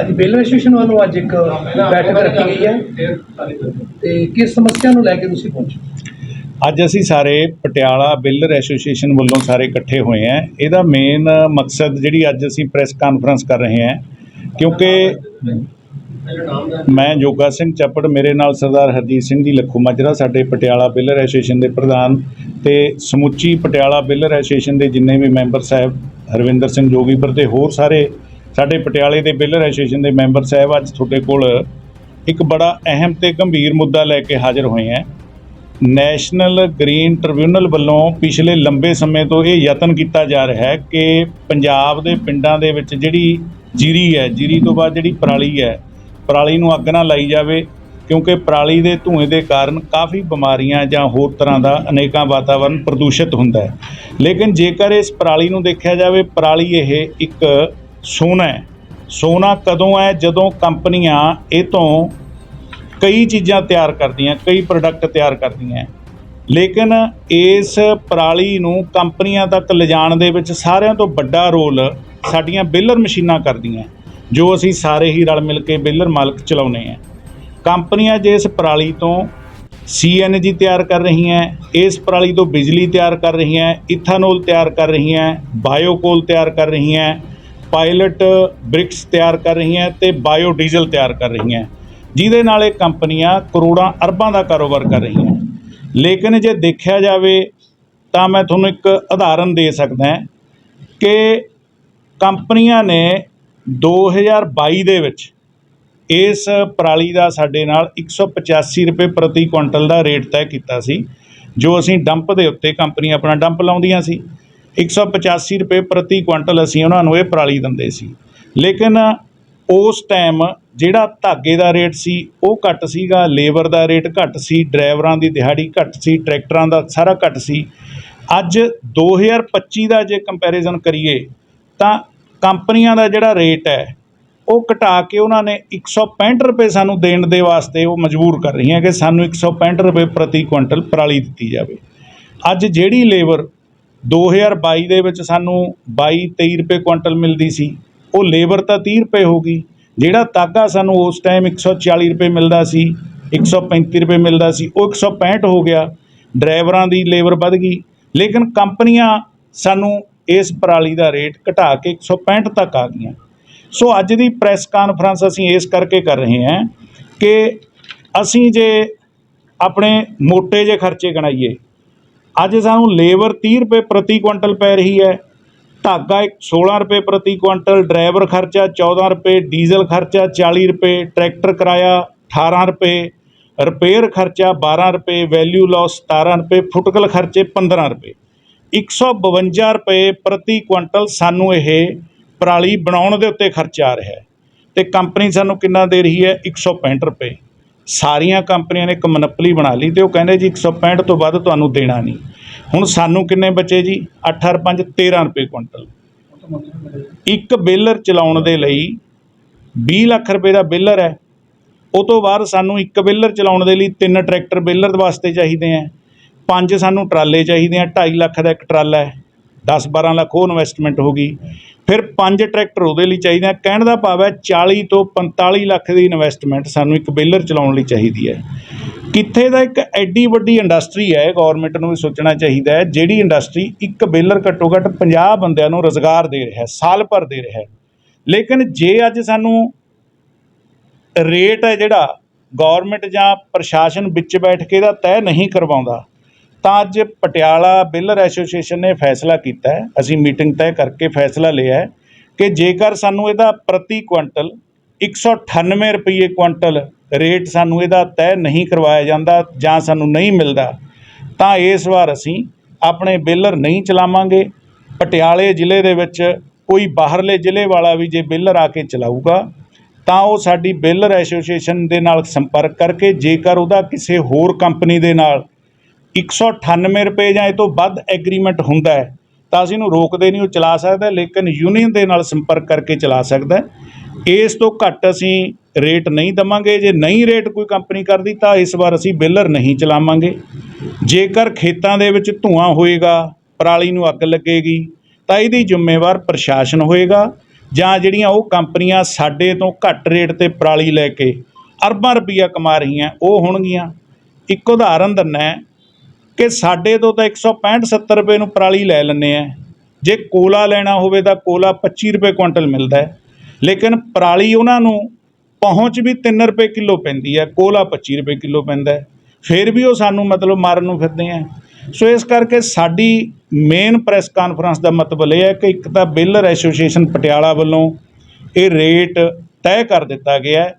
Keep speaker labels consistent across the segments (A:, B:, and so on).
A: ਅੱਜ bill association ਵੱਲੋਂ ਅੱਜ ਇੱਕ ਬੈਠਕ ਰੱਖੀ ਗਈ ਹੈ। ਤੇ ਕਿਸ ਸਮੱਸਿਆ ਨੂੰ ਲੈ ਕੇ ਤੁਸੀਂ ਪਹੁੰਚੇ?
B: ਅੱਜ ਅਸੀਂ ਸਾਰੇ ਪਟਿਆਲਾ ਬਿਲਡਰ ਐਸੋਸੀਏਸ਼ਨ ਵੱਲੋਂ ਸਾਰੇ ਇਕੱਠੇ ਹੋਏ ਹਾਂ। ਇਹਦਾ ਮੇਨ ਮਕਸਦ ਜਿਹੜੀ ਅੱਜ ਅਸੀਂ ਪ੍ਰੈਸ ਕਾਨਫਰੰਸ ਕਰ ਰਹੇ ਹਾਂ ਕਿਉਂਕਿ ਮੈਂ ਜੋਗਾ ਸਿੰਘ ਚੱਪੜ ਮੇਰੇ ਨਾਲ ਸਰਦਾਰ ਹਰਜੀਤ ਸਿੰਘ ਜੀ ਲੱਖੂ ਮਾਜਰਾ ਸਾਡੇ ਪਟਿਆਲਾ ਬਿਲਡਰ ਐਸੋਸੀਏਸ਼ਨ ਦੇ ਪ੍ਰਧਾਨ ਤੇ ਸਮੁੱਚੀ ਪਟਿਆਲਾ ਬਿਲਡਰ ਐਸੋਸੀਏਸ਼ਨ ਦੇ ਜਿੰਨੇ ਵੀ ਮੈਂਬਰ ਸਾਹਿਬ ਹਰਵਿੰਦਰ ਸਿੰਘ ਜੋਗੀਪੁਰ ਤੇ ਹੋਰ ਸਾਰੇ ਸਾਡੇ ਪਟਿਆਲੇ ਦੇ ਬਿਲਡਰ ਐਸੋਸੀਏਸ਼ਨ ਦੇ ਮੈਂਬਰ ਸਾਹਿਬ ਅੱਜ ਤੁਹਾਡੇ ਕੋਲ ਇੱਕ ਬੜਾ ਅਹਿਮ ਤੇ ਗੰਭੀਰ ਮੁੱਦਾ ਲੈ ਕੇ ਹਾਜ਼ਰ ਹੋਏ ਹੈ। ਨੈਸ਼ਨਲ ਗ੍ਰੀਨ ਟ੍ਰਿਬਿਊਨਲ ਵੱਲੋਂ ਪਿਛਲੇ ਲੰਬੇ ਸਮੇਂ ਤੋਂ ਇਹ ਯਤਨ ਕੀਤਾ ਜਾ ਰਿਹਾ ਹੈ ਕਿ ਪੰਜਾਬ ਦੇ ਪਿੰਡਾਂ ਦੇ ਵਿੱਚ ਜਿਹੜੀ ਜੀਰੀ ਹੈ, ਜੀਰੀ ਤੋਂ ਬਾਅਦ ਜਿਹੜੀ ਪਰਾਲੀ ਹੈ, ਪਰਾਲੀ ਨੂੰ ਅੱਗ ਨਾ ਲਾਈ ਜਾਵੇ, ਕਿਉਂਕਿ ਪਰਾਲੀ ਦੇ ਧੂਏ ਦੇ ਕਾਰਨ ਕਾਫੀ ਬਿਮਾਰੀਆਂ ਜਾਂ ਹੋਰ ਤਰ੍ਹਾਂ ਦਾ ਅਨੇਕਾਂ ਵਾਤਾਵਰਣ ਪ੍ਰਦੂਸ਼ਿਤ ਹੁੰਦਾ ਹੈ। ਲੇਕਿਨ ਜੇਕਰ ਇਸ ਪਰਾਲੀ ਨੂੰ ਦੇਖਿਆ ਜਾਵੇ, ਪਰਾਲੀ ਇਹ ਇੱਕ ਸੋਨਾ ਹੈ। ਸੋਨਾ ਕਦੋਂ ਹੈ? ਜਦੋਂ ਕੰਪਨੀਆਂ ਇਹ ਤੋਂ ਕਈ ਚੀਜ਼ਾਂ ਤਿਆਰ ਕਰਦੀਆਂ, ਕਈ ਪ੍ਰੋਡਕਟ ਤਿਆਰ ਕਰਦੀਆਂ। ਲੇਕਿਨ ਇਸ ਪਰਾਲੀ ਨੂੰ ਕੰਪਨੀਆਂ ਤੱਕ ਲਿਜਾਣ ਦੇ ਵਿੱਚ ਸਾਰਿਆਂ ਤੋਂ ਵੱਡਾ ਰੋਲ ਸਾਡੀਆਂ ਬੇਲਰ ਮਸ਼ੀਨਾਂ ਕਰਦੀਆਂ, ਜੋ ਅਸੀਂ ਸਾਰੇ ਹੀ ਰਲ ਮਿਲ ਕੇ ਬੇਲਰ ਮਾਲਕ ਚਲਾਉਂਦੇ ਹਾਂ। ਕੰਪਨੀਆਂ ਜੇ ਇਸ ਪਰਾਲੀ ਤੋਂ ਸੀਐਨਜੀ ਤਿਆਰ ਕਰ ਰਹੀਆਂ, ਇਸ ਪਰਾਲੀ ਤੋਂ ਬਿਜਲੀ ਤਿਆਰ ਕਰ ਰਹੀਆਂ, ਇਥਾਨੋਲ ਤਿਆਰ ਕਰ ਰਹੀਆਂ, ਬਾਇਓਕੋਲ ਤਿਆਰ ਕਰ ਰਹੀਆਂ ਪਾਇਲਟ ਬ੍ਰਿਕਸ ਤਿਆਰ ਕਰ ਰਹੀਆਂ ਤੇ ਬਾਇਓ ਡੀਜ਼ਲ ਤਿਆਰ ਕਰ ਰਹੀਆਂ। ਜਿਹਦੇ ਨਾਲ ਇਹ ਕੰਪਨੀਆਂ ਕਰੋੜਾਂ ਅਰਬਾਂ ਦਾ ਕਾਰੋਬਾਰ ਕਰ ਰਹੀਆਂ। ਲੇਕਿਨ ਜੇ ਦੇਖਿਆ ਜਾਵੇ ਤਾਂ ਮੈਂ ਤੁਹਾਨੂੰ ਇੱਕ ਉਦਾਹਰਨ ਦੇ ਸਕਦਾ ਕਿ ਕੰਪਨੀਆਂ ਨੇ 2022 ਦੇ ਵਿੱਚ ਇਸ ਪਰਾਲੀ ਦਾ ਸਾਡੇ ਨਾਲ 185 ਰੁਪਏ ਪ੍ਰਤੀ ਕੁਇੰਟਲ ਦਾ ਰੇਟ ਤੈਅ ਕੀਤਾ ਸੀ, ਜੋ ਅਸੀਂ ਡੰਪ ਦੇ ਉੱਤੇ ਕੰਪਨੀ ਆਪਣਾ ਡੰਪ ਲਾਉਂਦੀਆਂ ਸੀ। 185 ਰੁਪਏ ਪ੍ਰਤੀ ਕੁਇੰਟਲ ਅਸੀਂ ਉਹਨਾਂ ਨੂੰ ਇਹ ਪਰਾਲੀ ਦਿੰਦੇ ਸੀ। ਲੇਕਿਨ ਉਸ ਟਾਈਮ ਜਿਹੜਾ ਧਾਗੇ ਦਾ ਰੇਟ ਸੀ, ਉਹ ਘੱਟ ਸੀਗਾ ਲੇਬਰ ਦਾ ਰੇਟ ਘੱਟ ਸੀ ਡਰਾਈਵਰਾਂ ਦੀ ਦਿਹਾੜੀ ਘੱਟ ਸੀ ਟਰੈਕਟਰਾਂ ਦਾ ਸਾਰਾ ਘੱਟ ਸੀ। ਅੱਜ 2025 ਦਾ ਜੇ ਕੰਪੈਰੀਜ਼ਨ ਕਰੀਏ, ਤਾਂ ਕੰਪਨੀਆਂ ਦਾ ਜਿਹੜਾ ਰੇਟ ਹੈ, ਉਹ ਘਟਾ ਕੇ ਉਹਨਾਂ ਨੇ 165 ਰੁਪਏ ਸਾਨੂੰ ਦੇਣ ਦੇ ਵਾਸਤੇ ਉਹ ਮਜਬੂਰ ਕਰ ਰਹੀਆਂ ਕਿ ਸਾਨੂੰ 165 ਰੁਪਏ ਪ੍ਰਤੀ ਕੁਇੰਟਲ ਪਰਾਲੀ ਦਿੱਤੀ ਜਾਵੇ। ਅੱਜ ਜਿਹੜੀ ਲੇਬਰ 2022 ਦੇ ਵਿੱਚ ਸਾਨੂੰ 22 23 ਰੁਪਏ ਕੁਇੰਟਲ ਮਿਲਦੀ ਸੀ। ਉਹ ਲੇਬਰ ਤਾਂ 30 ਰੁਪਏ ਹੋ ਗਈ। ਜਿਹੜਾ ਤਾਗਾ ਸਾਨੂੰ ਉਸ ਟਾਈਮ 140 ਰੁਪਏ ਮਿਲਦਾ ਸੀ 135 ਰੁਪਏ ਮਿਲਦਾ ਸੀ, ਉਹ 165 ਹੋ ਗਿਆ। ਡਰਾਈਵਰਾਂ ਦੀ ਲੇਬਰ ਵੱਧ ਗਈ। ਲੇਕਿਨ ਕੰਪਨੀਆਂ ਸਾਨੂੰ ਇਸ ਪਰਾਲੀ ਦਾ ਰੇਟ ਘਟਾ ਕੇ 165 ਤੱਕ ਆ ਗਈਆਂ। ਸੋ ਅੱਜ ਦੀ ਪ੍ਰੈਸ ਕਾਨਫਰੰਸ ਅਸੀਂ ਇਸ ਕਰਕੇ ਕਰ ਰਹੇ ਹਾਂ ਕਿ ਅਸੀਂ ਜੇ ਆਪਣੇ ਮੋਟੇ ਜੇ ਖਰਚੇ ਗਣਾਈਏ ਅੱਜ ਸਾਨੂੰ ਲੇਬਰ 30 ਰੁਪਏ ਪ੍ਰਤੀ ਕੁਇੰਟਲ ਪੈ ਰਹੀ ਹੈ। ਧਾਗਾ ਇੱਕ 16 ਰੁਪਏ ਪ੍ਰਤੀ ਕੁਇੰਟਲ, ਡਰਾਈਵਰ ਖਰਚਾ 14 ਰੁਪਏ, ਡੀਜ਼ਲ ਖਰਚਾ 40 ਰੁਪਏ, ਟਰੈਕਟਰ ਕਿਰਾਇਆ 18 ਰੁਪਏ, ਰਿਪੇਅਰ ਖਰਚਾ 12 ਰੁਪਏ, ਵੈਲਿਊ ਲਾਸ 17 ਰੁਪਏ, ਫੁਟਕਲ ਖਰਚੇ 15 ਰੁਪਏ। 152 ਰੁਪਏ ਪ੍ਰਤੀ ਕੁਇੰਟਲ ਸਾਨੂੰ ਇਹ ਪਰਾਲੀ ਬਣਾਉਣ ਦੇ ਉੱਤੇ ਖਰਚਾ ਆ ਰਿਹਾ ਹੈ ਤੇ ਕੰਪਨੀ ਸਾਨੂੰ ਕਿੰਨਾ ਦੇ ਰਹੀ ਹੈ? 165 ਰੁਪਏ। ਸਾਰੀਆਂ ਕੰਪਨੀਆਂ ਨੇ ਇੱਕ ਮਨਪਲੀ ਬਣਾ ਲਈ ਅਤੇ ਉਹ ਕਹਿੰਦੇ ਜੀ 165 ਤੋਂ ਵੱਧ ਤੁਹਾਨੂੰ ਦੇਣਾ ਨਹੀਂ। ਹੁਣ ਸਾਨੂੰ ਕਿੰਨੇ ਬਚੇ ਜੀ? 8 5 13 ਰੁਪਏ ਕੁਇੰਟਲ। ਇੱਕ ਬੇਲਰ ਚਲਾਉਣ ਦੇ ਲਈ ਵੀਹ ਲੱਖ ਰੁਪਏ ਦਾ ਬੇਲਰ ਹੈ। ਉਹ ਤੋਂ ਬਾਅਦ ਸਾਨੂੰ ਇੱਕ ਬੇਲਰ ਚਲਾਉਣ ਦੇ ਲਈ ਤਿੰਨ ਟਰੈਕਟਰ ਬੇਲਰ ਵਾਸਤੇ ਚਾਹੀਦੇ ਹੈ ਪੰਜ ਸਾਨੂੰ ਟਰਾਲੇ ਚਾਹੀਦੇ ਹੈ ਢਾਈ ਲੱਖ ਦਾ ਇੱਕ ਟਰਾਲਾ ਹੈ। 10 12 ਲੱਖ ਉਹ ਇਨਵੈਸਟਮੈਂਟ ਹੋ ਗਈ। ਫਿਰ ਪੰਜ ਟਰੈਕਟਰ ਉਹਦੇ ਲਈ ਚਾਹੀਦੇ ਆ। ਕਹਿਣ ਦਾ ਭਾਵ ਹੈ 40 ਤੋਂ 45 ਲੱਖ ਦੀ ਇਨਵੈਸਟਮੈਂਟ ਸਾਨੂੰ ਇੱਕ ਬੇਲਰ ਚਲਾਉਣ ਲਈ ਚਾਹੀਦੀ ਹੈ। ਕਿੱਥੇ ਦਾ ਇੱਕ ਐਡੀ ਵੱਡੀ ਇੰਡਸਟਰੀ ਹੈ ਗਵਰਨਮੈਂਟ ਨੂੰ ਵੀ ਸੋਚਣਾ ਚਾਹੀਦਾ ਹੈ, ਜਿਹੜੀ ਇੰਡਸਟਰੀ ਇੱਕ ਬੇਲਰ ਘੱਟੋ ਘੱਟ 50 ਬੰਦਿਆਂ ਨੂੰ ਰੋਜ਼ਗਾਰ ਦੇ ਰਿਹਾ ਹੈ, ਸਾਲ ਭਰ ਦੇ ਰਿਹਾ ਹੈ। ਲੇਕਿਨ ਜੇ ਅੱਜ ਸਾਨੂੰ ਰੇਟ ਹੈ ਜਿਹੜਾ ਗਵਰਨਮੈਂਟ ਜਾਂ ਪ੍ਰਸ਼ਾਸਨ ਵਿੱਚ ਬੈਠ ਕੇ ਇਹਦਾ ਤੈਅ ਨਹੀਂ ਕਰਵਾਉਂਦਾ ਤਾਂ ਅੱਜ ਪਟਿਆਲਾ ਬਿਲਰ ਐਸੋਸੀਏਸ਼ਨ ਨੇ ਫੈਸਲਾ ਕੀਤਾ ਹੈ। ਅਸੀਂ ਮੀਟਿੰਗ ਤੈਅ ਕਰਕੇ ਫੈਸਲਾ ਲਿਆ ਹੈ ਕਿ ਜੇਕਰ ਸਾਨੂੰ ਇਹਦਾ ਪ੍ਰਤੀ ਕੁਇੰਟਲ 198 ਰੁਪਏ ਕੁਇੰਟਲ ਰੇਟ ਸਾਨੂੰ ਇਹਦਾ ਤੈਅ ਨਹੀਂ ਕਰਵਾਇਆ ਜਾਂਦਾ ਜਾਂ ਸਾਨੂੰ ਨਹੀਂ ਮਿਲਦਾ, ਤਾਂ ਇਸ ਵਾਰ ਅਸੀਂ ਆਪਣੇ ਬੇਲਰ ਨਹੀਂ ਚਲਾਵਾਂਗੇ। ਪਟਿਆਲੇ ਜ਼ਿਲ੍ਹੇ ਦੇ ਵਿੱਚ ਕੋਈ ਬਾਹਰਲੇ ਜ਼ਿਲ੍ਹੇ ਵਾਲਾ ਵੀ ਜੇ ਬੇਲਰ ਆ ਕੇ ਚਲਾਊਗਾ, ਤਾਂ ਉਹ ਸਾਡੀ ਬੇਲਰ ਐਸੋਸੀਏਸ਼ਨ ਦੇ ਨਾਲ ਸੰਪਰਕ ਕਰਕੇ ਜੇਕਰ ਉਹਦਾ ਕਿਸੇ ਹੋਰ ਕੰਪਨੀ ਦੇ ਨਾਲ 198 ਰੁਪਏ ਜਾਂ ਇਹ ਤੋਂ ਵੱਧ ਐਗਰੀਮੈਂਟ ਹੁੰਦਾ ਹੈ, ਤਾਂ ਅਸੀਂ ਇਹਨੂੰ ਰੋਕਦੇ ਨਹੀਂ, ਉਹ ਚਲਾ ਸਕਦਾ ਲੇਕਿਨ ਯੂਨੀਅਨ ਦੇ ਨਾਲ ਸੰਪਰਕ ਕਰਕੇ ਚਲਾ ਸਕਦਾ ਇਸ ਤੋਂ ਘੱਟ ਅਸੀਂ ਰੇਟ ਨਹੀਂ ਦਵਾਂਗੇ, ਜੇ ਨਹੀਂ ਰੇਟ ਕੋਈ ਕੰਪਨੀ ਕਰਦੀ, ਤਾਂ ਇਸ ਵਾਰ ਅਸੀਂ ਬੇਲਰ ਨਹੀਂ ਚਲਾਵਾਂਗੇ। ਜੇਕਰ ਖੇਤਾਂ ਦੇ ਵਿੱਚ ਧੂਆਂ ਹੋਏਗਾ, ਪਰਾਲੀ ਨੂੰ ਅੱਗ ਲੱਗੇਗੀ, ਤਾਂ ਇਹਦੀ ਜ਼ਿੰਮੇਵਾਰ ਪ੍ਰਸ਼ਾਸਨ ਹੋਏਗਾ, ਜਾਂ ਜਿਹੜੀਆਂ ਉਹ ਕੰਪਨੀਆਂ ਸਾਡੇ ਤੋਂ ਘੱਟ ਰੇਟ ਤੇ ਪਰਾਲੀ ਲੈ ਕੇ ਅਰਬਾਂ ਰੁਪਈਆ ਕਮਾ ਰਹੀਆਂ, ਉਹ ਹੋਣਗੀਆਂ। ਇੱਕ ਉਦਾਹਰਨ ਦਿੰਨਾ ਕਿ ਸਾਡੇ ਤੋਂ ਤਾਂ 165 70 ਰੁਪਏ ਨੂੰ ਪਰਾਲੀ ਲੈ ਲੈਂਦੇ ਆ। ਜੇ ਕੋਲਾ ਲੈਣਾ ਹੋਵੇ ਤਾਂ ਕੋਲਾ 25 ਰੁਪਏ ਕੁਇੰਟਲ ਮਿਲਦਾ ਲੇਕਿਨ ਪਰਾਲੀ ਉਹਨਾਂ ਨੂੰ ਪਹੁੰਚ ਵੀ 3 ਰੁਪਏ ਕਿਲੋ ਪੈਂਦੀ ਹੈ, ਕੋਲਾ 25 ਰੁਪਏ ਕਿਲੋ ਪੈਂਦਾ ਫਿਰ ਵੀ ਉਹ ਸਾਨੂੰ ਮਤਲਬ ਮਾਰਨ ਨੂੰ ਫਿਰਦੇ ਆ। ਸੋ ਇਸ ਕਰਕੇ ਸਾਡੀ ਮੇਨ ਪ੍ਰੈਸ ਕਾਨਫਰੰਸ ਦਾ ਮਤਲਬ ਇਹ ਹੈ ਕਿ ਇੱਕ ਤਾਂ ਬਿਲਰ ਐਸੋਸੀਏਸ਼ਨ ਪਟਿਆਲਾ ਵੱਲੋਂ ਇਹ ਰੇਟ ਤੈਅ ਕਰ ਦਿੱਤਾ ਗਿਆ ਹੈ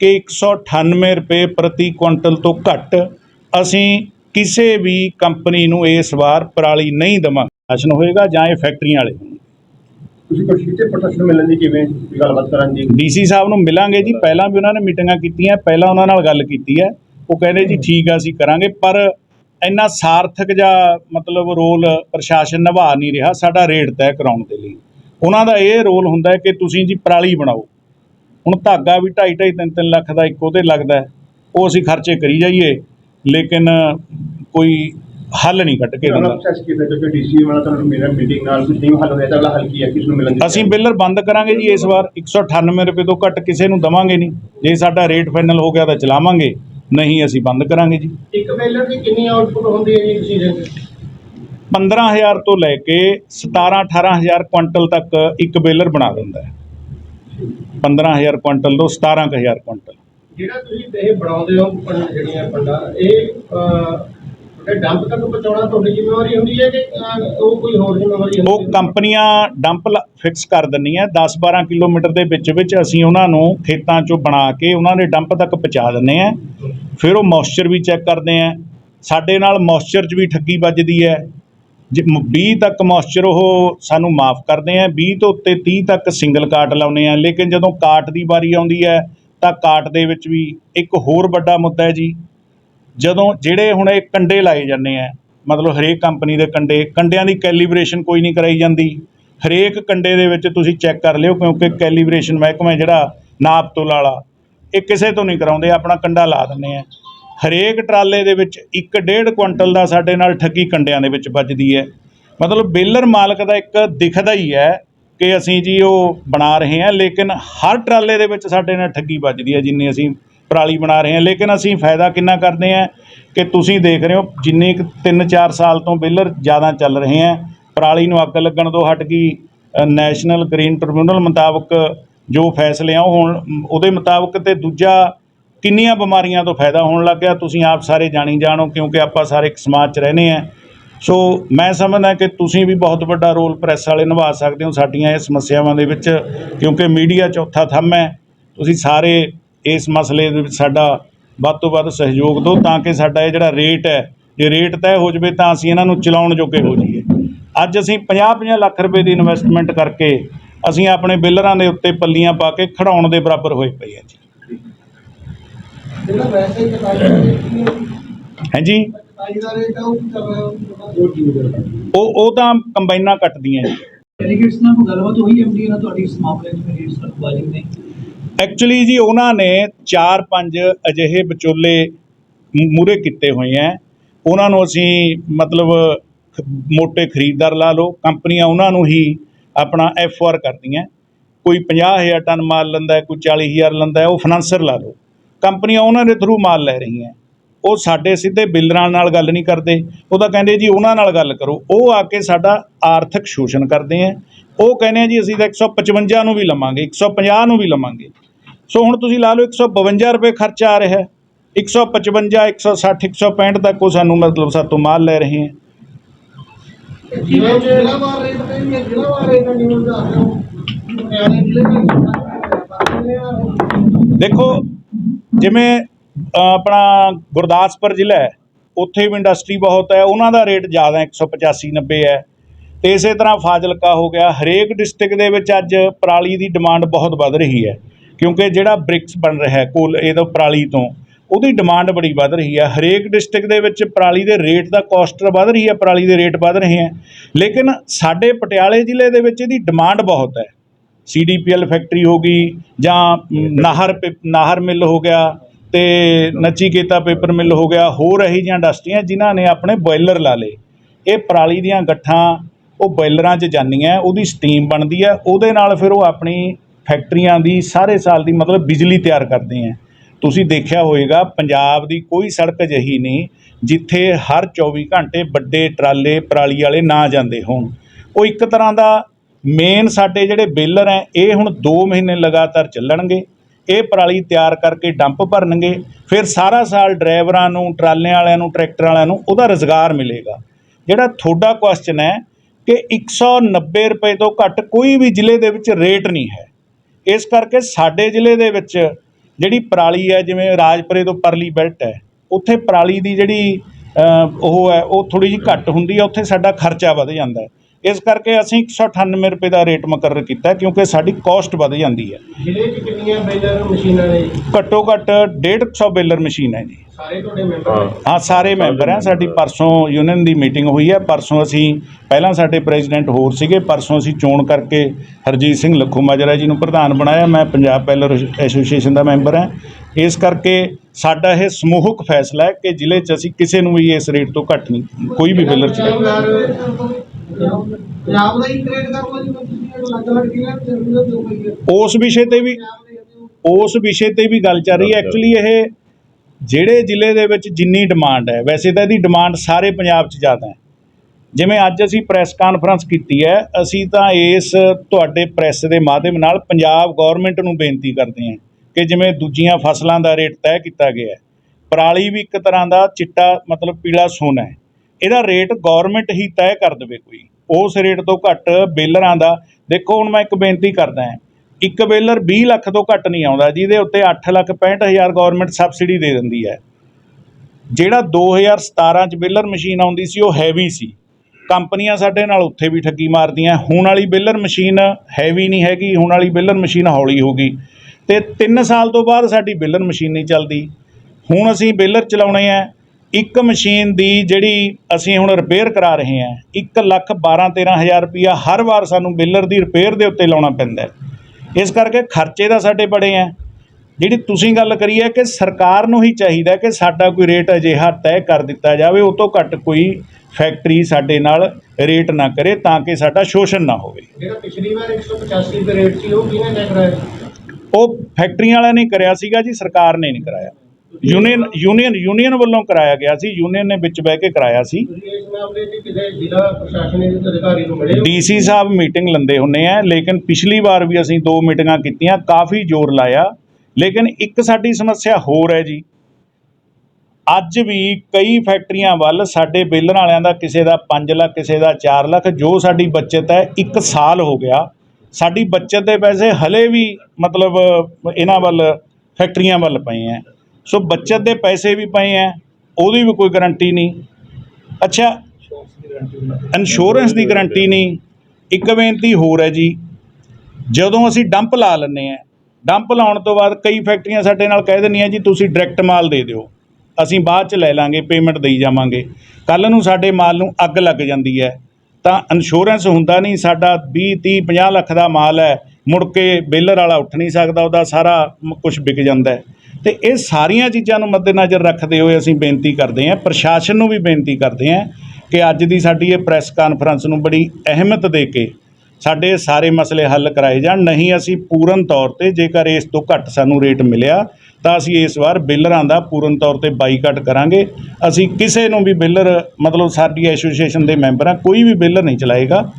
B: ਕਿ 198 ਰੁਪਏ ਪ੍ਰਤੀ ਕੁਇੰਟਲ ਤੋਂ ਘੱਟ ਅਸੀਂ ਕਿਸੇ ਵੀ ਕੰਪਨੀ ਨੂੰ ਇਸ ਵਾਰ ਪਰਾਲੀ ਨਹੀਂ ਦੇਵਾਂਗੇ ਰਾਸ਼ਨ ਹੋਏਗਾ ਜਾਂ ਇਹ ਫੈਕਟਰੀਆਂ ਵਾਲੇ?
C: ਤੁਸੀਂ ਕੋਸ਼ਿਸ਼ ਕੀਤੀ ਪ੍ਰੋਟੈਕਸ਼ਨ ਮਿਲਣ ਦੀ ਕਿਵੇਂ ਗੱਲਬਾਤ ਕਰਨ ਦੀ
B: ਡੀਸੀ ਸਾਹਿਬ ਨੂੰ ਮਿਲਾਂਗੇ ਜੀ। ਪਹਿਲਾਂ ਵੀ ਉਹਨਾਂ ਨੇ ਮੀਟਿੰਗਾਂ ਕੀਤੀਆਂ ਪਹਿਲਾਂ ਉਹਨਾਂ ਨਾਲ ਗੱਲ ਕੀਤੀ ਹੈ। ਉਹ ਕਹਿੰਦੇ ਜੀ ਠੀਕ ਆ ਅਸੀਂ ਕਰਾਂਗੇ ਪਰ ਇੰਨਾ ਸਾਰਥਕ ਜਾਂ ਮਤਲਬ ਰੋਲ ਪ੍ਰਸ਼ਾਸਨ ਨਿਭਾ ਨਹੀਂ ਰਿਹਾ ਸਾਡਾ ਰੇਟ ਤੈਅ ਕਰਾਉਣ ਦੇ ਲਈ। ਉਹਨਾਂ ਦਾ ਇਹ ਰੋਲ ਹੁੰਦਾ ਹੈ ਕਿ ਤੁਸੀਂ ਜੀ ਪਰਾਲੀ ਬਣਾਓ। ਹੁਣ ਧਾਗਾ ਵੀ 2.5 2.5 3 3 ਲੱਖ ਦਾ ਇੱਕ ਉਹਦੇ ਲੱਗਦਾ ਉਹ ਅਸੀਂ ਖਰਚੇ ਕਰੀ ਜਾਈਏ। ਲੇਕਿਨ ਕੋਈ ਹੱਲ ਨਹੀਂ ਕੱਢ ਕੇ ਦਿੰਦਾ।
C: ਪ੍ਰੋਸੈਸ ਕੀਤਾ ਜੋ ਡੀਸੀ ਵਾਲਾ ਤੁਹਾਨੂੰ ਮੇਰਾ ਮੀਟਿੰਗ ਨਾਲ ਕੁਝ ਨਹੀਂ ਹੱਲ ਹੋਇਆ ਤਾਂ ਅਗਲਾ ਹੱਲ ਕੀ ਹੈ? ਕਿਸ ਨੂੰ ਮਿਲਣ ਦੀ
B: ਅਸੀਂ ਬਿੱਲਰ ਬੰਦ ਕਰਾਂਗੇ ਜੀ ਇਸ ਵਾਰ। 198 ਰੁਪਏ ਤੋਂ ਘੱਟ ਕਿਸੇ ਨੂੰ ਦਵਾਂਗੇ ਨਹੀਂ। ਜੇ ਸਾਡਾ ਰੇਟ ਫਾਈਨਲ ਹੋ ਗਿਆ ਤਾਂ ਚਲਾਵਾਂਗੇ। ਨਹੀਂ ਅਸੀਂ ਬੰਦ ਕਰਾਂਗੇ ਜੀ।
C: ਇੱਕ ਬੇਲਰ ਦੀ ਕਿੰਨੀ ਆਊਟਪੁੱਟ ਹੁੰਦੀ ਹੈ ਜੀ ਸੀਜ਼ਨ
B: 15000 ਤੋਂ ਲੈ ਕੇ 17 18000 ਕੁਇੰਟਲ ਤੱਕ ਇੱਕ ਬੇਲਰ ਬਣਾ ਦਿੰਦਾ ਹੈ। 15000 ਕੁਇੰਟਲ ਤੋਂ 17000 ਕੁਇੰਟਲ
C: ਜਿਹੜਾ ਤੁਸੀਂ ਇਹ ਬਣਾਉਂਦੇ ਹੋ ਪੰਡ ਜਿਹੜੀਆਂ ਪੰਡਾ ਇਹ ਤੁਹਾਡੇ ਡੰਪ ਤੱਕ ਪਹੁੰਚਾਉਣਾ ਤੁਹਾਡੀ ਜ਼ਿੰਮੇਵਾਰੀ ਹੁੰਦੀ ਹੈ ਕਿ ਉਹ ਕੋਈ ਹੋਰ ਜ਼ਿੰਮੇਵਾਰੀ ਹੁੰਦੀ
B: ਉਹ ਕੰਪਨੀਆਂ ਡੰਪ ਫਿਕਸ ਕਰ ਦਿੰਦੀਆਂ 10-12 ਕਿਲੋਮੀਟਰ ਦੇ ਵਿੱਚ ਵਿੱਚ ਅਸੀਂ ਉਹਨਾਂ ਨੂੰ ਖੇਤਾਂ 'ਚੋਂ ਬਣਾ ਕੇ ਉਹਨਾਂ ਦੇ ਡੰਪ ਤੱਕ ਪਹੁੰਚਾ ਦਿੰਦੇ ਆ ਫਿਰ ਉਹ ਮੌਇਸਚਰ ਵੀ ਚੈੱਕ ਕਰਦੇ ਆ ਸਾਡੇ ਨਾਲ ਮੌਇਸਚਰ 'ਚ ਵੀ ਠੱਗੀ ਵੱਜਦੀ ਹੈ। ਜੇ ਮ- 20 ਤੱਕ ਮੌਇਸਚਰ ਉਹ ਸਾਨੂੰ ਮਾਫ ਕਰਦੇ ਆ 20 ਤੋਂ ਉੱਤੇ 30 ਤੱਕ ਸਿੰਗਲ ਕਾਟ ਲਾਉਨੇ ਆ ਲੇਕਿਨ ਜਦੋਂ ਕਾਟ ਦੀ ਵਾਰੀ ਆਉਂਦੀ ਹੈ ਤਾਂ ਕਾਟ ਦੇ ਵਿੱਚ ਵੀ ਇੱਕ ਹੋਰ ਵੱਡਾ ਮੁੱਦਾ ਹੈ ਜੀ। ਜਦੋਂ ਜਿਹੜੇ ਹੁਣ ਇਹ ਕੰਡੇ ਲਾਏ ਜਾਂਦੇ ਆ, ਮਤਲਬ ਹਰੇਕ ਕੰਪਨੀ ਦੇ ਕੰਡੇ, ਕੰਡਿਆਂ ਦੀ ਕੈਲੀਬ੍ਰੇਸ਼ਨ ਕੋਈ ਨਹੀਂ ਕਰਾਈ ਜਾਂਦੀ। ਹਰੇਕ ਕੰਡੇ ਦੇ ਵਿੱਚ ਤੁਸੀਂ ਚੈੱਕ ਕਰ ਲਿਓ, ਕਿਉਂਕਿ ਕੈਲੀਬ੍ਰੇਸ਼ਨ ਮਹਿਕਮਾ ਜਿਹੜਾ ਨਾਪ ਤੋਲ ਵਾਲਾ ਇਹ ਕਿਸੇ ਤੋਂ ਨਹੀਂ ਕਰਾਉਂਦੇ, ਆਪਣਾ ਕੰਡਾ ਲਾ ਦਿੰਦੇ ਆ। ਹਰੇਕ ਟਰਾਲੇ ਦੇ ਵਿੱਚ 1.5 ਕੁਇੰਟਲ ਦਾ ਸਾਡੇ ਨਾਲ ਠੱਗੀ ਕੰਡਿਆਂ ਦੇ ਵਿੱਚ ਵੱਜਦੀ ਹੈ। ਮਤਲਬ ਬੇਲਰ ਮਾਲਕ ਦਾ ਇੱਕ ਦਿਖਦਾ ਹੀ ਹੈ ਕਿ ਅਸੀਂ ਜੀ ਉਹ ਬਣਾ ਰਹੇ ਹਾਂ, ਲੇਕਿਨ ਹਰ ਟਰਾਲੇ ਦੇ ਵਿੱਚ ਸਾਡੇ ਨਾਲ ਠੱਗੀ ਵੱਜਦੀ ਹੈ, ਜਿੰਨੀ ਅਸੀਂ ਪਰਾਲੀ ਬਣਾ ਰਹੇ ਹਾਂ। ਲੇਕਿਨ ਅਸੀਂ ਫਾਇਦਾ ਕਿੰਨਾ ਕਰਦੇ ਹਾਂ ਕਿ ਤੁਸੀਂ ਦੇਖ ਰਹੇ ਹੋ, ਜਿੰਨੇ ਕੁ 3-4 ਸਾਲ ਤੋਂ ਬੇਲਰ ਜ਼ਿਆਦਾ ਚੱਲ ਰਹੇ ਹੈ। ਪਰਾਲੀ ਨੂੰ ਅੱਗ ਲੱਗਣ ਤੋਂ ਹਟ ਗਈ ਨੈਸ਼ਨਲ ਗ੍ਰੀਨ ਟ੍ਰਿਬਿਊਨਲ ਮੁਤਾਬਕ ਜੋ ਫੈਸਲੇ ਆ, ਉਹ ਹੁਣ, ਉਹਦੇ ਮੁਤਾਬਕ ਤੇ ਦੂਜਾ ਕਿੰਨੀਆਂ ਬਿਮਾਰੀਆਂ ਤੋਂ ਫਾਇਦਾ ਹੋਣ ਲੱਗ ਗਿਆ। ਤੁਸੀਂ ਆਪ ਸਾਰੇ ਜਾਣੀ ਜਾਣੋ ਕਿਉਂਕਿ ਆਪਾਂ ਸਾਰੇ ਇੱਕ ਸਮਾਜ 'ਚ ਰਹਿੰਦੇ ਆ ਸੋ ਮੈਂ ਸਮਝਦਾ ਕਿ ਤੁਸੀਂ ਵੀ ਬਹੁਤ ਵੱਡਾ ਰੋਲ ਪ੍ਰੈਸ ਵਾਲੇ ਨਿਭਾ ਸਕਦੇ ਹੋ ਸਾਡੀਆਂ ਇਹ ਸਮੱਸਿਆਵਾਂ ਦੇ ਵਿੱਚ ਕਿਉਂਕਿ ਮੀਡੀਆ ਚੌਥਾ ਥੰਮ ਹੈ। ਤੁਸੀਂ ਸਾਰੇ ਇਸ ਮਸਲੇ ਦੇ ਵਿੱਚ ਸਾਡਾ ਵੱਧ ਤੋਂ ਵੱਧ ਸਹਿਯੋਗ ਦਿਓ ਤਾਂ ਕਿ ਸਾਡਾ ਇਹ ਜਿਹੜਾ ਰੇਟ ਹੈ ਜੇ ਰੇਟ ਤੈਅ ਹੋ ਜਵੇ ਤਾਂ ਅਸੀਂ ਇਹਨਾਂ ਨੂੰ ਚਲਾਉਣ ਜੋਗੇ ਹੋ ਜਾਈਏ। ਅੱਜ ਅਸੀਂ 50-50 ਲੱਖ ਰੁਪਏ ਦੀ ਇਨਵੈਸਟਮੈਂਟ ਕਰਕੇ ਅਸੀਂ ਆਪਣੇ ਬਿਲਰਾਂ ਦੇ ਉੱਤੇ ਪੱਲੀਆਂ ਪਾ ਕੇ ਖੜਾਉਣ ਦੇ ਬਰਾਬਰ ਹੋਏ ਪਏ ਹਾਂ ਜੀ। ਹਾਂਜੀ
C: ਦਾ ਰੇਟ ਉਹ ਕੀ ਕਰ ਰਹੇ ਹੋ। ਉਹ
B: ਤਾਂ ਕੰਬਾਈਨਾਂ ਕੱਟਦੀਆਂ ਜੀ।
A: ਡੈਲੀਗੇਟਸ ਨਾਲ ਕੋਈ ਗੱਲਬਾਤ ਹੋਈ ਐਮਡੀ ਨਾਲ ਤੁਹਾਡੀ ਇਸ ਮਾਮਲੇ 'ਚ ਮੇਰੀ ਸਰਬਾਜੀ ਨੇ
B: ਐਕਚੁਅਲੀ ਜੀ ਉਹਨਾਂ ਨੇ 4-5 ਅਜਿਹੇ ਵਿਚੋਲੇ ਮੂਰੇ ਕੀਤੇ ਹੋਏ ਆ ਉਹਨਾਂ ਨੂੰ ਅਸੀਂ ਮਤਲਬ ਮੋٹے ਖਰੀਦਦਾਰ ਲਾ ਲਓ। ਕੰਪਨੀਆਂ ਉਹਨਾਂ ਨੂੰ ਹੀ ਆਪਣਾ ਐਫ ਆਰ ਕਰਦੀਆਂ। ਕੋਈ 50000 ਟਨ ਮਾਲ ਲੈਂਦਾ ਕੋਈ 40000 ਲੈਂਦਾ ਉਹ ਫਾਈਨਾਂਸਰ ਲਾ ਲਓ। ਕੰਪਨੀਆਂ ਉਹਨਾਂ ਦੇ ਥਰੂ ਮਾਲ ਲੈ ਰਹੀਆਂ। ਉਹ ਸਾਡੇ ਸਿੱਧੇ ਬਿਲਰਾਂ ਨਾਲ ਗੱਲ ਨਹੀਂ ਕਰਦੇ। ਉਹ ਤਾਂ ਕਹਿੰਦੇ ਜੀ ਉਹਨਾਂ ਨਾਲ ਗੱਲ ਕਰੋ। ਉਹ ਆ ਕੇ ਸਾਡਾ ਆਰਥਿਕ ਸ਼ੋਸ਼ਣ ਕਰਦੇ ਆ। ਉਹ ਕਹਿੰਦੇ ਆ ਜੀ ਅਸੀਂ ਤਾਂ 155 ਨੂੰ ਵੀ ਲਵਾਂਗੇ 150 ਨੂੰ ਵੀ ਲਵਾਂਗੇ। ਸੋ ਹੁਣ ਤੁਸੀਂ ਲਾ ਲਓ 152 ਰੁਪਏ ਖਰਚਾ ਆ ਰਿਹਾ। ਹੈ 155 160 165 ਤੱਕ ਉਹ ਸਾਨੂੰ ਮਤਲਬ ਸਾਤੋਂ ਮਾਲ ਲੈ ਰਹੇ ਹੈ ਦੇਖੋ ਜਿਵੇਂ ਆਪਣਾ ਗੁਰਦਾਸਪੁਰ ਜ਼ਿਲ੍ਹਾ ਹੈ ਉੱਥੇ ਵੀ ਇੰਡਸਟਰੀ ਬਹੁਤ ਹੈ ਉਹਨਾਂ ਦਾ ਰੇਟ ਜ਼ਿਆਦਾ 185 90 ਹੈ। ਤੇ ਇਸੇ ਤਰ੍ਹਾਂ ਫਾਜ਼ਿਲਕਾ ਹੋ ਗਿਆ ਹਰੇਕ ਡਿਸਟ੍ਰਿਕਟ ਦੇ ਵਿੱਚ ਅੱਜ ਪਰਾਲੀ ਦੀ ਡਿਮਾਂਡ ਬਹੁਤ ਵੱਧ ਰਹੀ ਹੈ ਕਿਉਂਕਿ ਜਿਹੜਾ ਬ੍ਰਿਕਸ ਬਣ ਰਿਹਾ ਹੈ ਕੋਲ ਇਹਦਾ ਪਰਾਲੀ ਤੋਂ ਉਹਦੀ ਡਿਮਾਂਡ ਬੜੀ ਵੱਧ ਰਹੀ ਹੈ। ਹਰੇਕ ਡਿਸਟ੍ਰਿਕਟ ਦੇ ਵਿੱਚ ਪਰਾਲੀ ਦੇ ਰੇਟ ਦਾ ਕੋਸਟ ਵੱਧ ਰਹੀ ਹੈ ਪਰਾਲੀ ਦੇ ਰੇਟ ਵੱਧ ਰਹੇ ਹੈ। ਲੇਕਿਨ ਸਾਡੇ ਪਟਿਆਲੇ ਜ਼ਿਲ੍ਹੇ ਦੇ ਵਿੱਚ ਇਹਦੀ ਡਿਮਾਂਡ ਬਹੁਤ ਹੈ। ਸੀਡੀਪੀਐਲ ਫੈਕਟਰੀ ਹੋ ਗਈ ਜਾਂ ਨਾਹਰ ਨਾਹਰ ਮਿੱਲ ਹੋ ਗਿਆ ਤੇ ਨਚੀਕੇਤਾ ਪੇਪਰ ਮਿੱਲ ਹੋ ਗਿਆ, ਹੋਰ ਇਹੀ ਜਿਹੀਆਂ ਇੰਡਸਟਰੀਆਂ ਜਿਨ੍ਹਾਂ ਨੇ ਆਪਣੇ ਬੋਇਲਰ ਲਾ ਲਏ। ਇਹ ਪਰਾਲੀ ਦੀਆਂ ਗੱਠਾਂ ਉਹ ਬੋਇਲਰਾਂ 'ਚ ਜਾਂਦੀਆਂ, ਉਹਦੀ ਸਟੀਮ ਬਣਦੀ ਹੈ, ਉਹਦੇ ਨਾਲ ਫਿਰ ਉਹ ਆਪਣੀ ਫੈਕਟਰੀਆਂ ਦੀ ਸਾਰੇ ਸਾਲ ਦੀ ਮਤਲਬ ਬਿਜਲੀ ਤਿਆਰ ਕਰਦੇ ਹੈ। ਤੁਸੀਂ ਦੇਖਿਆ ਹੋਵੇਗਾ ਪੰਜਾਬ ਦੀ ਕੋਈ ਸੜਕ ਅਜਿਹੀ ਨਹੀਂ ਜਿੱਥੇ ਹਰ 24 ਘੰਟੇ ਵੱਡੇ ਟਰਾਲੇ ਪਰਾਲੀ ਵਾਲੇ ਨਾ ਜਾਂਦੇ ਹੋਣ। ਉਹ ਇੱਕ ਤਰ੍ਹਾਂ ਦਾ ਮੇਨ ਸਾਡੇ ਜਿਹੜੇ ਬੇਲਰ ਹੈ, ਇਹ ਹੁਣ 2 ਮਹੀਨੇ ਲਗਾਤਾਰ ਚੱਲਣਗੇ। ਇਹ ਪਰਾਲੀ ਤਿਆਰ ਕਰਕੇ ਡੰਪ ਭਰਨਗੇ, ਫਿਰ ਸਾਰਾ ਸਾਲ ਡਰਾਈਵਰਾਂ ਨੂੰ, ਟਰਾਲਿਆਂ ਵਾਲਿਆਂ ਨੂੰ, ਟਰੈਕਟਰ ਵਾਲਿਆਂ ਨੂੰ ਉਹਦਾ ਰੁਜ਼ਗਾਰ ਮਿਲੇਗਾ। ਜਿਹੜਾ ਤੁਹਾਡਾ ਕੁਐਸਚਨ ਹੈ ਕਿ 190 ਰੁਪਏ ਤੋਂ ਘੱਟ ਕੋਈ ਵੀ ਜ਼ਿਲ੍ਹੇ ਦੇ ਵਿੱਚ ਰੇਟ ਨਹੀਂ ਹੈ। ਇਸ ਕਰਕੇ ਸਾਡੇ ਜ਼ਿਲ੍ਹੇ ਦੇ ਵਿੱਚ ਜਿਹੜੀ ਪਰਾਲੀ ਹੈ, ਜਿਵੇਂ ਰਾਜਪੁਰੇ ਤੋਂ ਪਰਲੀ ਬੈਲਟ ਹੈ, ਉੱਥੇ ਪਰਾਲੀ ਦੀ ਜਿਹੜੀ ਉਹ ਹੈ, ਉਹ ਥੋੜੀ ਜਿਹੀ ਘੱਟ ਹੁੰਦੀ ਹੈ, ਉੱਥੇ ਸਾਡਾ ਖਰਚਾ ਵੱਧ ਜਾਂਦਾ ਇਸ ਕਰਕੇ ਅਸੀਂ 198 ਰੁਪਏ ਦਾ ਰੇਟ ਮੁਕਰਰ ਕੀਤਾ ਕਿਉਂਕਿ ਸਾਡੀ ਕਾਸਟ ਵਧ ਜਾਂਦੀ ਹੈ।
C: ਜ਼ਿਲ੍ਹੇ 'ਚ ਕਿੰਨੀਆਂ ਬੇਲਰ ਮਸ਼ੀਨਾਂ ਨੇ? ਜੀ?
B: ਘੱਟੋ ਘੱਟ 150 ਬੇਲਰ ਮਸ਼ੀਨ ਹੈ ਜੀ।
C: ਸਾਰੇ ਤੁਹਾਡੇ ਮੈਂਬਰ ਨੇ?
B: ਹਾਂ ਸਾਰੇ ਮੈਂਬਰ ਹੈ। ਸਾਡੀ ਪਰਸੋਂ ਯੂਨੀਅਨ ਦੀ ਮੀਟਿੰਗ ਹੋਈ ਹੈ। ਪਰਸੋਂ ਅਸੀਂ ਪਹਿਲਾਂ ਸਾਡੇ ਪ੍ਰੈਜ਼ੀਡੈਂਟ ਹੋਰ ਸੀਗੇ। ਪਰਸੋਂ ਅਸੀਂ ਚੋਣ ਕਰਕੇ ਹਰਜੀਤ ਸਿੰਘ ਲੱਖੂ ਮਾਜਰਾ ਜੀ ਨੂੰ ਪ੍ਰਧਾਨ ਬਣਾਇਆ। ਮੈਂ ਪੰਜਾਬ ਪੈਲਰ ਐਸੋਸੀਏਸ਼ਨ ਦਾ ਮੈਂਬਰ ਹਾਂ। ਇਸ ਕਰਕੇ ਸਾਡਾ ਇਹ ਸਮੂਹਕ ਫੈਸਲਾ ਹੈ ਕਿ ਜ਼ਿਲ੍ਹੇ 'ਚ ਅਸੀਂ ਕਿਸੇ ਨੂੰ ਵੀ ਇਸ ਰੇਟ ਤੋਂ ਘੱਟ ਨਹੀਂ ਕੋਈ ਵੀ ਬਿਲਰ ਚ
D: ਪੰਜਾਬ ਦਾ ਹੀ ਕ੍ਰੇਡ ਕਰੋ ਜੀ ਤੁਸੀਂ ਅਲੱਗ ਅਲੱਗ ਜ਼ਿਲ੍ਹਿਆਂ ਚ ਜ਼ਰੂਰ ਦੋ ਪਈ ਹੈ
B: ਉਸ ਵਿਸ਼ੇ ਤੇ ਵੀ ਉਸ ਵਿਸ਼ੇ ਤੇ ਵੀ ਗੱਲ ਚੱਲ ਰਹੀ ਹੈ। ਐਕਚੁਅਲੀ ਇਹ ਜਿਹੜੇ ਜ਼ਿਲ੍ਹੇ ਦੇ ਵਿੱਚ ਜਿੰਨੀ ਡਿਮਾਂਡ ਹੈ ਵੈਸੇ ਤਾਂ ਇਹਦੀ ਡਿਮਾਂਡ ਸਾਰੇ ਪੰਜਾਬ 'ਚ ਜ਼ਿਆਦਾ ਹੈ। ਜਿਵੇਂ ਅੱਜ ਅਸੀਂ ਪ੍ਰੈਸ ਕਾਨਫਰੰਸ ਕੀਤੀ ਹੈ ਅਸੀਂ ਤਾਂ ਇਸ ਤੁਹਾਡੇ ਪ੍ਰੈਸ ਦੇ ਮਾਧਿਅਮ ਨਾਲ ਪੰਜਾਬ ਗਵਰਨਮੈਂਟ ਨੂੰ ਬੇਨਤੀ ਕਰਦੇ ਹਾਂ ਕਿ ਜਿਵੇਂ ਦੂਜੀਆਂ ਫਸਲਾਂ ਦਾ ਰੇਟ ਤੈਅ ਕੀਤਾ ਗਿਆ ਹੈ ਪਰਾਲੀ ਵੀ ਇੱਕ ਤਰ੍ਹਾਂ ਦਾ ਚਿੱਟਾ ਮਤਲਬ ਪੀਲਾ ਸੋਨਾ ਹੈ। ਇਹਦਾ ਰੇਟ ਗਵਰਨਮੈਂਟ ਹੀ ਤੈਅ ਕਰ ਦੇਵੇ ਕੋਈ। ਉਸ ਰੇਟ ਤੋਂ ਘੱਟ ਬੇਲਰਾਂ ਦਾ। ਦੇਖੋ, ਹੁਣ ਮੈਂ ਇੱਕ ਬੇਨਤੀ ਕਰਦਾ ਹਾਂ। ਇੱਕ ਬੇਲਰ 20 ਲੱਖ ਤੋਂ ਘੱਟ ਨਹੀਂ ਆਉਂਦਾ, ਜਿਹਦੇ ਉੱਤੇ 8 ਲੱਖ 65 ਹਜ਼ਾਰ ਗਵਰਨਮੈਂਟ ਸਬਸਿਡੀ ਦੇ ਦਿੰਦੀ ਹੈ। ਜਿਹੜਾ 2017 ਚ ਬੇਲਰ ਮਸ਼ੀਨ ਆਉਂਦੀ ਸੀ, ਉਹ ਹੈਵੀ ਸੀ। ਕੰਪਨੀਆਂ ਸਾਡੇ ਨਾਲ ਉੱਥੇ ਵੀ ਠੱਗੀ ਮਾਰਦੀਆਂ। ਹੁਣ ਵਾਲੀ ਬੇਲਰ ਮਸ਼ੀਨ ਹੈਵੀ ਨਹੀਂ ਹੈਗੀ, ਹੁਣ ਵਾਲੀ ਬੇਲਰ ਮਸ਼ੀਨ ਹੌਲੀ ਹੋ ਗਈ ਤੇ 3 ਸਾਲ ਤੋਂ ਬਾਅਦ ਸਾਡੀ ਬੇਲਰ ਮਸ਼ੀਨ ਨਹੀਂ ਚੱਲਦੀ। ਹੁਣ ਅਸੀਂ ਬੇਲਰ ਚਲਾਉਣੇ ਆ। ਇੱਕ ਮਸ਼ੀਨ ਦੀ ਜਿਹੜੀ ਅਸੀਂ ਹੁਣ ਰਿਪੇਅਰ ਕਰਾ ਰਹੇ ਹਾਂ 1 ਲੱਖ 12 13 ਹਜ਼ਾਰ ਰੁਪਈਆ ਹਰ ਵਾਰ ਸਾਨੂੰ ਬੇਲਰ ਦੀ ਰਿਪੇਅਰ ਦੇ ਉੱਤੇ ਲਾਉਣਾ ਪੈਂਦਾ ਹੈ। ਇਸ ਕਰਕੇ ਖਰਚੇ ਦਾ ਸਾਡੇ ਬੜੇ ਆ ਜਿਹੜੀ ਤੁਸੀਂ ਗੱਲ ਕਰੀ ਹੈ ਕਿ ਸਰਕਾਰ ਨੂੰ ਹੀ ਚਾਹੀਦਾ ਹੈ ਕਿ ਸਾਡਾ ਕੋਈ ਰੇਟ ਅਜਿਹਾ ਤੈਅ ਕਰ ਦਿੱਤਾ ਜਾਵੇ ਉਹ ਤੋਂ ਘੱਟ ਕੋਈ ਫੈਕਟਰੀ ਸਾਡੇ ਨਾਲ ਰੇਟ ਨਾ ਕਰੇ ਤਾਂ ਕਿ ਸਾਡਾ ਸ਼ੋਸ਼ਣ ਨਾ ਹੋਵੇ।
C: ਜਿਹੜਾ ਪਿਛਲੀ ਵਾਰ 185 ਰੁਪਏ ਰੇਟ ਸੀ ਉਹ ਕਿਹਨੇ ਤੈਅ ਕਰਾਇਆ?
B: ਉਹ ਫੈਕਟਰੀਆਂ ਵਾਲਿਆਂ ਨੇ ਕਰਿਆ ਸੀਗਾ ਜੀ ਸਰਕਾਰ ਨੇ ਨਹੀਂ ਕਰਾਇਆ। ਯੂਨੀਅਨ ਯੂਨੀਅਨ ਯੂਨੀਅਨ ਵੱਲੋਂ ਕਰਾਇਆ ਗਿਆ ਸੀ ਯੂਨੀਅਨ ਨੇ ਵਿੱਚ ਬਹਿ ਕੇ ਕਰਾਇਆ ਸੀ।
C: ਤੁਸੀਂ ਇਸ
B: ਡੀਸੀ ਸਾਹਿਬ ਮੀਟਿੰਗ ਲੰਦੇ ਹੁੰਨੇ ਆ, ਲੇਕਿਨ ਪਿਛਲੀ ਵਾਰ ਵੀ ਅਸੀਂ ਦੋ ਮੀਟਿੰਗਾਂ ਕੀਤੀਆਂ, ਕਾਫੀ ਜ਼ੋਰ ਲਾਇਆ। ਲੇਕਿਨ ਇੱਕ ਸਾਡੀ ਸਮੱਸਿਆ ਹੋਰ ਹੈ ਜੀ। ਅੱਜ ਵੀ ਕਈ ਫੈਕਟਰੀਆਂ ਵੱਲ ਸਾਡੇ ਬੇਲਰ ਵਾਲਿਆਂ ਦਾ ਕਿਸੇ ਦਾ 5 ਲੱਖ, ਕਿਸੇ ਦਾ 4 ਲੱਖ, ਜੋ ਸਾਡੀ ਬੱਚਤ ਹੈ, ਇੱਕ ਸਾਲ ਹੋ ਗਿਆ। ਸਾਡੀ ਬੱਚਤ ਦੇ ਪੈਸੇ ਹਲੇ ਵੀ ਮਤਲਬ ਇਹਨਾਂ ਵੱਲ, ਫੈਕਟਰੀਆਂ ਵੱਲ ਪਏ ਹੈ। ਸੋ ਬੱਚਤ ਦੇ ਪੈਸੇ ਵੀ ਪਏ ਹੈ ਉਹਦੀ ਵੀ ਕੋਈ ਗਾਰੰਟੀ ਨਹੀਂ। ਅੱਛਾ ਇੰਸ਼ੋਰੈਂਸ ਦੀ ਗਾਰੰਟੀ ਨਹੀਂ, ਇੱਕ ਬੇਨਤੀ ਹੋਰ ਹੈ ਜੀ, ਜਦੋਂ ਅਸੀਂ ਡੰਪ ਲਾ ਲੈਂਦੇ ਆ ਡੰਪ ਲਾਉਣ ਤੋਂ ਬਾਅਦ ਕਈ ਫੈਕਟਰੀਆਂ ਸਾਡੇ ਨਾਲ ਕਹਿ ਦਿੰਦੀਆਂ ਜੀ, ਤੁਸੀਂ ਡਾਇਰੈਕਟ ਮਾਲ ਦੇ ਦਿਓ, ਅਸੀਂ ਬਾਅਦ ਚ ਲੈ ਲਾਂਗੇ ਪੇਮੈਂਟ ਦੇਈ ਜਾਵਾਂਗੇ। ਕੱਲ ਨੂੰ ਸਾਡੇ ਮਾਲ ਨੂੰ ਅੱਗ ਲੱਗ ਜਾਂਦੀ ਹੈ ਤਾਂ ਇੰਸ਼ੋਰੈਂਸ ਹੁੰਦਾ ਨਹੀਂ, ਸਾਡਾ 20 30 50 ਲੱਖ ਦਾ ਮਾਲ ਹੈ ਮੁੜ ਕੇ ਬੇਲਰ ਵਾਲਾ ਉੱਠ ਨਹੀਂ ਸਕਦਾ, ਉਹਦਾ ਸਾਰਾ ਕੁਝ ਵਿਕ ਜਾਂਦਾ ਤੇ ਇਹ ਸਾਰੀਆਂ ਚੀਜ਼ਾਂ ਨੂੰ ਮੱਦੇਨਜ਼ਰ ਰੱਖਦੇ ਹੋਏ ਅਸੀਂ ਬੇਨਤੀ ਕਰਦੇ ਹਾਂ, ਪ੍ਰਸ਼ਾਸਨ ਨੂੰ ਵੀ ਬੇਨਤੀ ਕਰਦੇ ਹਾਂ ਕਿ ਅੱਜ ਦੀ ਸਾਡੀ ਇਹ ਪ੍ਰੈਸ ਕਾਨਫਰੰਸ ਨੂੰ ਬੜੀ ਅਹਿਮੀਅਤ ਦੇ ਕੇ ਸਾਡੇ ਸਾਰੇ ਮਸਲੇ ਹੱਲ ਕਰਾਏ ਜਾਣ। ਨਹੀਂ ਅਸੀਂ ਪੂਰਨ ਤੌਰ ਤੇ ਜੇਕਰ ਇਸ ਤੋਂ ਘੱਟ ਸਾਨੂੰ ਰੇਟ ਮਿਲਿਆ, ਤਾਂ ਅਸੀਂ ਇਸ ਵਾਰ ਬਿਲਰਾਂ ਦਾ ਪੂਰਨ ਤੌਰ ਤੇ ਬਾਈਕਾਟ ਕਰਾਂਗੇ। ਅਸੀਂ ਕਿਸੇ ਨੂੰ ਵੀ ਬਿਲਰ, ਮਤਲਬ ਸਾਡੀ ਐਸੋਸੀਏਸ਼ਨ ਦੇ ਮੈਂਬਰ ਹਾਂ ਕੋਈ ਵੀ ਬਿਲਰ ਨਹੀਂ ਚਲਾਏਗਾ।